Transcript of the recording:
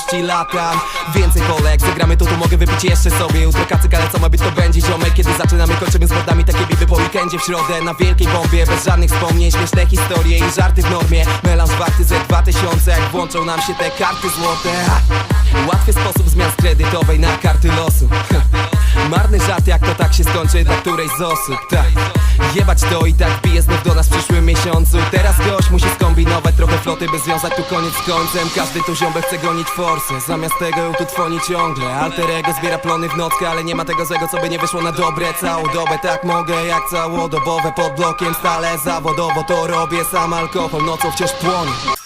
Świadomości latam Więcej kolek, zagramy to, tu mogę wypić jeszcze sobie. Jutro kacyk, ale co ma być to będzie ziomek. Kiedy zaczynamy, kończymy z wodami, takie biby po weekendzie w środę Na wielkiej bombie, bez żadnych wspomnień Śmieszne historie i żarty w normie. Melanż warty ze 2000, jak włączą nam się te karty złote! Łatwy sposób zmian z kredytowej na karty losu. Marny żart jak to tak się skończy dla którejś z osób. Tak, jebać to i tak bije znów do nas w przyszłym miesiącu. Teraz gość musi skombinować trochę floty by związać tu koniec z końcem. Każdy tu ziombek chce gonić forsę Zamiast tego ją tu twoni ciągle. Alter ego zbiera plony w nockę Ale nie ma tego złego co by nie wyszło na dobre. Całą dobę tak mogę jak całodobowe Pod blokiem. Stale zawodowo to robię. Sam alkohol nocą wciąż płonie